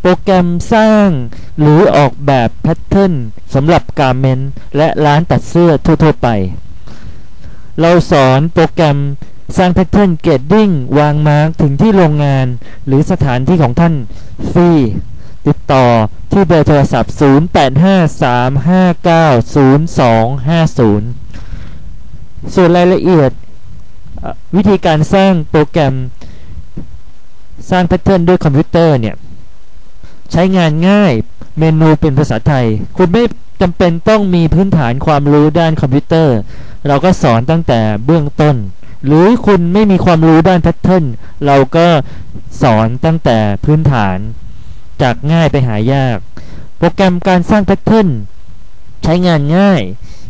โปรแกรมสร้างหรือออกแบบแพทเทิร์นสำหรับการเมนและร้านตัดเสื้อทั่วๆไป เราสอนโปรแกรมสร้างแพทเทิร์นเกตดิ้งวางมาร์กถึงที่โรงงาน หรือสถานที่ของท่านฟรีติดต่อที่เบอร์โทรศัพท์ 0853590250 ส่วนรายละเอียดวิธีการสร้างโปรแกรมสร้างแพทเทิร์นด้วยคอมพิวเตอร์เนี่ย ใช้งานง่าย เมนูเป็นภาษาไทย คุณไม่จำเป็นต้องมีพื้นฐานความรู้ด้านคอมพิวเตอร์ เราก็สอนตั้งแต่เบื้องต้น หรือคุณไม่มีความรู้ด้านแพทเทิร์นเราก็สอนตั้งแต่พื้นฐาน จากง่ายไปหายาก โปรแกรมการสร้างแพทเทิร์นใช้งานง่าย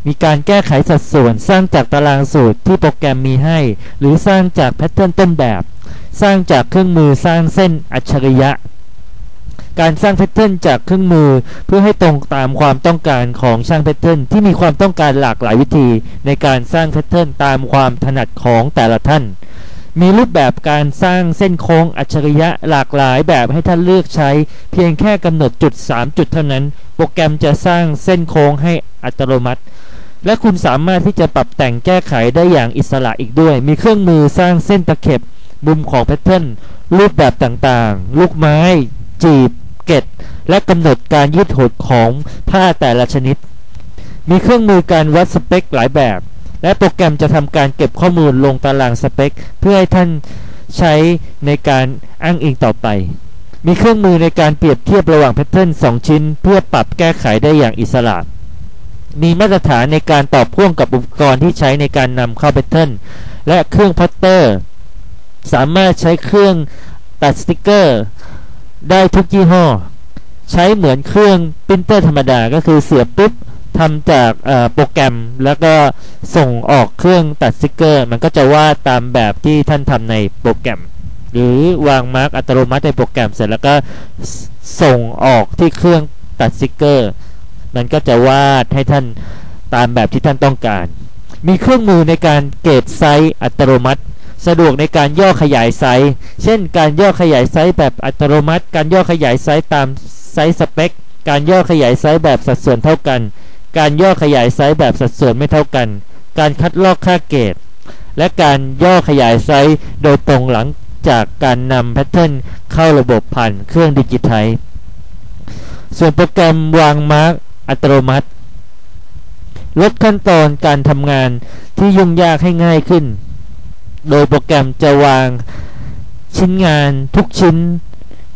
มีการแก้ไขสัดส่วนสร้างจากตารางสูตรที่โปรแกรมมีให้ หรือสร้างจากแพทเทิร์นต้นแบบ สร้างจากเครื่องมือสร้างเส้นอัจฉริยะ การสร้างแพทเทิร์นจากเครื่องมือ เพื่อให้ตรงตามความต้องการของช่างแพทเทิร์นที่มีความต้องการหลากหลายวิธี ในการสร้างแพทเทิร์นตามความถนัดของแต่ละท่าน มีรูปแบบการสร้างเส้นโค้งอัจฉริยะหลากหลายแบบให้ท่านเลือกใช้ เพียงแค่กำหนดจุด 3 จุดเท่านั้น โปรแกรมจะสร้างเส้นโค้งให้อัตโนมัติและคุณสามารถที่จะปรับแต่งแก้ไขได้อย่างอิสระอีกด้วย มีเครื่องมือสร้างเส้นตะเข็บ มุมของแพทเทิร์น รูปแบบต่างๆ ลูกไม้ จีบ เกตและกำหนดการยืดหดของผ้าแต่ละชนิด มีเครื่องมือการวัดสเปคหลายแบบ และโปรแกรมจะทำการเก็บข้อมูลลงตารางสเปค เพื่อให้ท่านใช้ในการอ้างอิงต่อไป มีเครื่องมือในการเปรียบเทียบระหว่างแพทเทิร์น2 ชิ้น เพื่อปรับแก้ไขได้อย่างอิสระมีมาตรฐานในการตอบพ่วงกับอุปกรณ์ที่ใช้ในการนำเข้าแพทเทิร์นและเครื่องพัตเตอร์ สามารถใช้เครื่องตัดสติกเกอร์ ได้ทุกยี่ห้อ ใช้เหมือนเครื่องปรินเตอร์ธรรมดาก็คือเสียบปุ๊บทำจากโปรแกรมแล้วก็ส่งออกเครื่องตัดสติกเกอร์ มันก็จะวาดตามแบบที่ท่านทำในโปรแกรม หรือวางมาร์กอัตโนมัติในโปรแกรมเสร็จแล้วก็สส่งออกที่เครื่องตัดสติกเกอร์ มันก็จะวาดให้ท่านตามแบบที่ท่านต้องการ มีเครื่องมือในการเกรดไซส์อัตโนมัติ สะดวกในการย่อขยายไซส์ เช่น การย่อขยายไซส์แบบอัตโนมัติ การย่อขยายไซส์ตามไซส์สเปค การย่อขยายไซส์แบบสัดส่วนเท่ากัน การย่อขยายไซส์แบบสัดส่วนไม่เท่ากัน การคัดลอกค่าเกรด และการย่อขยายไซส์โดยตรงหลังจากการนำแพทเทิร์นเข้าระบบผ่านเครื่องดิจิทัลส่วนโปรแกรมวางมาร์กอัตโนมัติ ลดขั้นตอนการทำงานที่ยุ่งยากให้ง่ายขึ้น โดยโปรแกรมจะวางชิ้นงานทุกชิ้น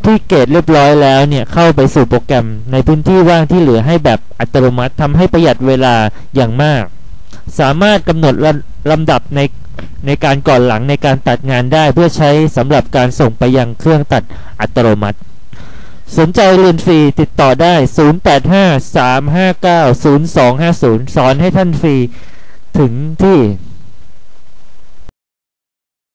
ที่เกรดเรียบร้อยแล้วเนี่ยเข้าไปสู่โปรแกรมในพื้นที่ว่างที่เหลือให้แบบอัตโนมัติทำให้ประหยัดเวลาอย่างมาก สามารถกำหนดลำดับในในการก่อนหลังในการตัดงานได้เพื่อใช้สำหรับการส่งไปยังเครื่องตัดอัตโนมัติ สนใจเรียนฟรีติดต่อได้ 0853590250 สอนให้ท่านฟรีถึงที่